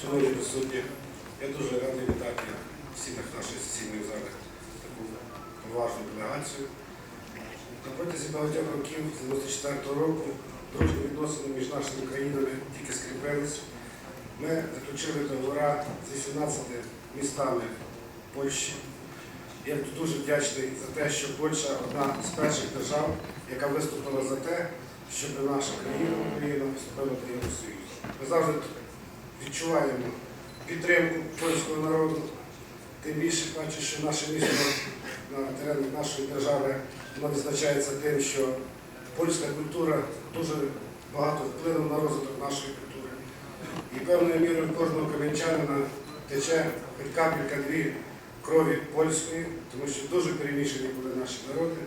Шановні присутні, я дуже радий вітати всіх на нашій сесійній залі таку поважну делегацію. На протязі багатьох років, з 94 року, дружні відносини між нашими країнами тільки скріпились. Ми заключили договори з 18 містами Польщі. Я дуже вдячний за те, що Польща одна з перших держав, яка виступила за те, щоб наша країна Україна вступила до Євросоюзу. Ми завжди відчуваємо підтримку польського народу. Тим більше бачу, що наше місто на теренах нашої держави воно відзначається тим, що польська культура дуже багато вплинула на розвиток нашої культури. І певною мірою кожного кам'янчанина тече хоч капелька дві крові польської, тому що дуже перемішані були наші народи.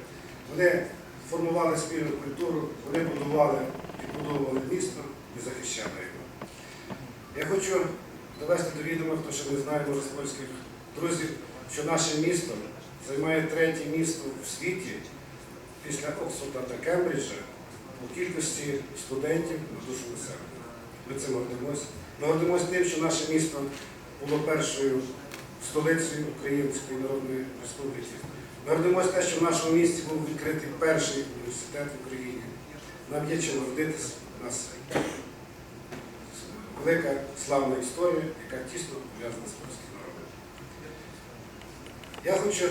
Вони формували спільну культуру, вони будували, відбудовували місто і захищали. Я хочу довести до відома, хто ще не знає, може польських друзів, що наше місто займає третє місто в світі після Оксфорда та Кембриджа у кількості студентів на душу населення. Ми цим гордимося. Ми гордимося тим, що наше місто було першою столицею Української Народної Республіки. Ми гордимося те, що в нашому місті був відкритий перший університет в Україні. Нам є чим гордитися. У нас велика славна історія, яка тісно пов'язана з польським народом. Я хочу